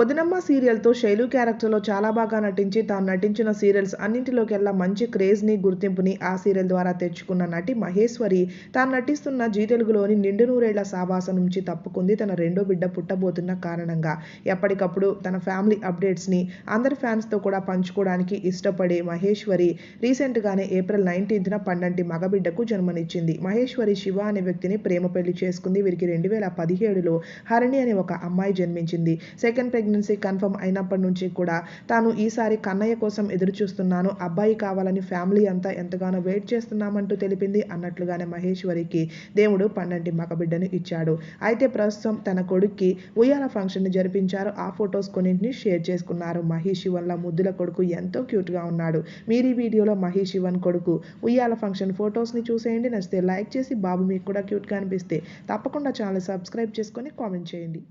వదినమ్మ సీరియల్తో శైలు క్యారెక్టర్లో చాలా బాగా నటించి తాను నటించిన సీరియల్స్ అన్నింటిలోకెల్లా మంచి క్రేజ్ని గుర్తింపుని ఆ సీరియల్ ద్వారా తెచ్చుకున్న నటి మహేశ్వరి తాను నటిస్తున్న జీ తెలుగులోని నిండు నూరేళ్ళ సావాస నుంచి తప్పుకుంది తన రెండో బిడ్డ పుట్టబోతున్న కారణంగా. ఎప్పటికప్పుడు తన ఫ్యామిలీ అప్డేట్స్ని అందరి ఫ్యాన్స్తో కూడా పంచుకోవడానికి ఇష్టపడే మహేశ్వరి రీసెంట్గానే ఏప్రిల్ నైన్టీన్త్న పన్నంటి మగబిడ్డకు జన్మనిచ్చింది. మహేశ్వరి శివ అనే వ్యక్తిని ప్రేమ పెళ్ళి చేసుకుంది. వీరికి రెండు వేల పదిహేడులో హరిణి అనే ఒక అమ్మాయి జన్మించింది. సెకండ్ ప్రెగ్నెన్సీ కన్ఫర్మ్ అయినప్పటి నుంచి కూడా తాను ఈసారి కన్నయ్య కోసం ఎదురు చూస్తున్నాను అబ్బాయి కావాలని ఫ్యామిలీ అంతా ఎంతగానో వెయిట్ చేస్తున్నామంటూ తెలిపింది అన్నట్లుగానే మహేశ్వరికి దేవుడు పన్నెండు మగబిడ్డను ఇచ్చాడు. అయితే ప్రస్తుతం తన కొడుక్కి ఉయ్యాల ఫంక్షన్ని జరిపించారు. ఆ ఫొటోస్ కొన్నింటిని షేర్ చేసుకున్నారు. మహేష్ వల్ల ముద్దుల కొడుకు ఎంతో క్యూట్గా ఉన్నాడు. మీరు ఈ వీడియోలో మహేష్ శివన్ కొడుకు ఉయ్యాల ఫంక్షన్ ఫొటోస్ని చూసేయండి. నచ్చితే లైక్ చేసి బాబు మీకు కూడా క్యూట్గా అనిపిస్తే తప్పకుండా ఛానల్ సబ్స్క్రైబ్ చేసుకొని కామెంట్ చేయండి.